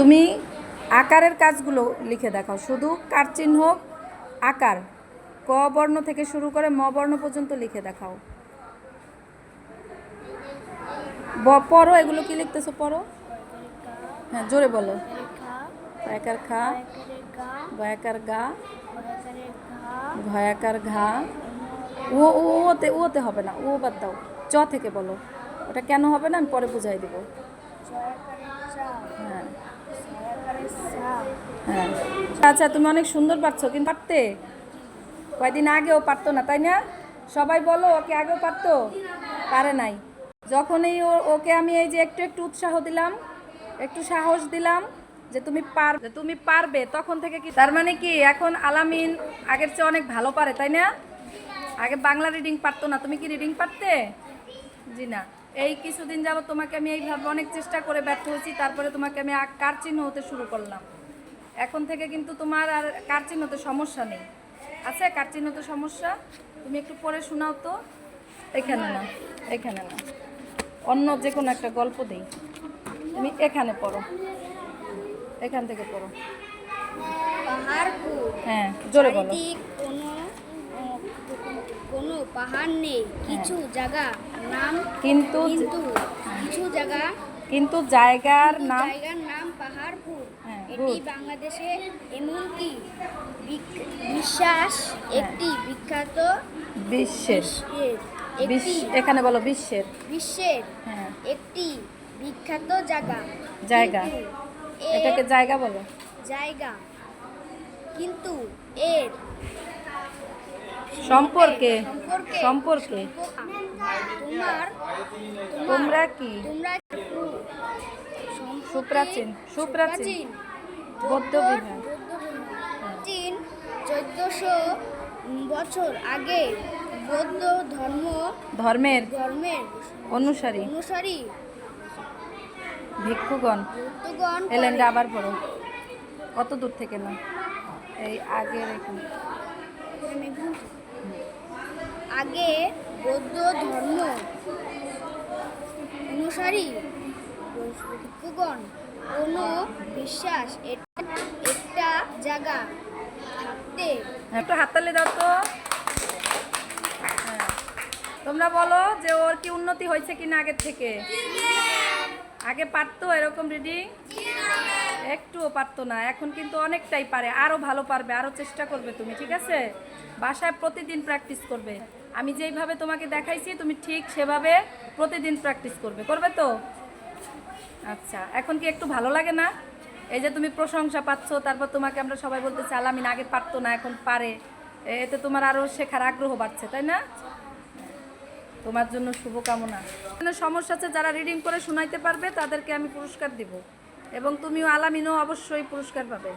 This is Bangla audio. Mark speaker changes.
Speaker 1: তুমি আকারের কাজগুলো লিখে দেখাও। শুধু কার চিহ্ন আকার ক বর্ণ থেকে শুরু করে ম বর্ণ পর্যন্ত লিখে দেখাও। পড়ো এগুলো কি লিখতেছো পড়ো? হ্যাঁ জোরে বলো। একার খা গয়াকার গা ঘয়াকার ঘা। ও ও ওতে ওতে হবে না ও বাদ দাও। চ থেকে বলো। ওটা কেন হবে না? আমি পরে বুঝাই দেবো। হ্যাঁ। হ্যাঁ। আচ্ছা তুমি অনেক সুন্দর পারছ, কিন্তু পারতে? কয়দিন আগেও পারতো না, তাই না? সবাই বলো, ওকে আগেও পারতো? পারে নাই। যখনই ওকে আমি এই যে একটু একটু উৎসাহ দিলাম, একটু সাহস দিলাম যে তুমি পারবে তুমি পারবে, তখন থেকে কি তার মানে কি, এখন আলামিন আগের চেয়ে অনেক ভালো পারে, তাই না? আগে বাংলা রিডিং পারতো না, তুমি কি রিডিং পারতে? জি না। এই কিছুদিন যাবত তোমাকে আমি এইভাবে অনেক চেষ্টা করে ব্যর্থ হয়েছি তারপরে তোমাকে আমি কার চিহ্ন হতে শুরু করলাম। এখন থেকে কিন্তু তোমার আর কার চিহ্নতে সমস্যা নেই। আছে কার চিহ্নতে সমস্যা? তুমি একটু পরে শোনাও তো। এখানে না এখানে না। অন্য যে কোনো একটা গল্প দেই। তুমি এখানে পড়ো। এখান থেকে পড়ো। হ্যাঁ জোরে বলো
Speaker 2: চারিদিক কোনো আহ, কোনো পাহাড় নেই কিছু জায়গা নাম
Speaker 1: কিন্তু
Speaker 2: কিন্তু কিছু জায়গা
Speaker 1: কিন্তু জায়গার নাম
Speaker 2: জায়গার নাম পাহাড়পুর।
Speaker 1: হ্যাঁ,
Speaker 2: এটি বাংলাদেশে এমনকি বিশ্বাস একটি বিখ্যাত
Speaker 1: বিশ্বের। এখানে বলো বিশ্বের।
Speaker 2: বিশ্বের
Speaker 1: হ্যাঁ।
Speaker 2: একটি বিখ্যাত জায়গা।
Speaker 1: জায়গা। এটাকে জায়গা বলো।
Speaker 2: জায়গা। কিন্তু এর
Speaker 1: সম্পর্কে
Speaker 2: সম্পর্কে। তোমরা
Speaker 1: কি?
Speaker 2: তোমরা
Speaker 1: সুপ্রাচীন সুপ্রাচীন। বৌদ্ধ বিহার।
Speaker 2: চীন চোদ্দশো বছর আগে বৌদ্ধ ধর্ম
Speaker 1: ধর্মের
Speaker 2: ধর্মের
Speaker 1: অনুসারী।
Speaker 2: অনুসারী।
Speaker 1: ভিক্ষুগণ।
Speaker 2: বৌদ্ধগণ
Speaker 1: এলেন্ডা আবার পড়ো। কত দূর থেকে না এই আগের এখানে।
Speaker 2: আগে বৌদ্ধ ধর্ম অনুসারী ভিক্ষুগণ কোনো বিশ্বাস এটা একটা জায়গা। থাকতে
Speaker 1: একটু হাততালি দাও তো। হ্যাঁ। তোমরা বলো যে ওর কি উন্নতি হয়েছে কিনা আগের থেকে? আগে পারতো এরকম রিডিং একটুও পারতো না। এখন কিন্তু অনেকটাই পারে। আরও ভালো পারবে আরও চেষ্টা করবে তুমি, ঠিক আছে? বাসায় প্রতিদিন প্র্যাকটিস করবে। আমি যেইভাবে তোমাকে দেখাইছি, তুমি ঠিক সেভাবে প্রতিদিন প্র্যাকটিস করবে। করবে তো? আচ্ছা এখন কি একটু ভালো লাগে না? এই যে তুমি প্রশংসা পাচ্ছ, তারপর তোমাকে আমরা সবাই বলতে আমি আগে পারতো না, এখন পারে। এতে তোমার আরও শেখার আগ্রহ বাড়ছে, তাই না? তোমার জন্য শুভকামনা। সমস্যা আছে যারা রিডিং করে শোনাইতে পারবে, তাদেরকে আমি পুরস্কার দিব। এবং তুমিও আলামিনও অবশ্যই পুরস্কার পাবে।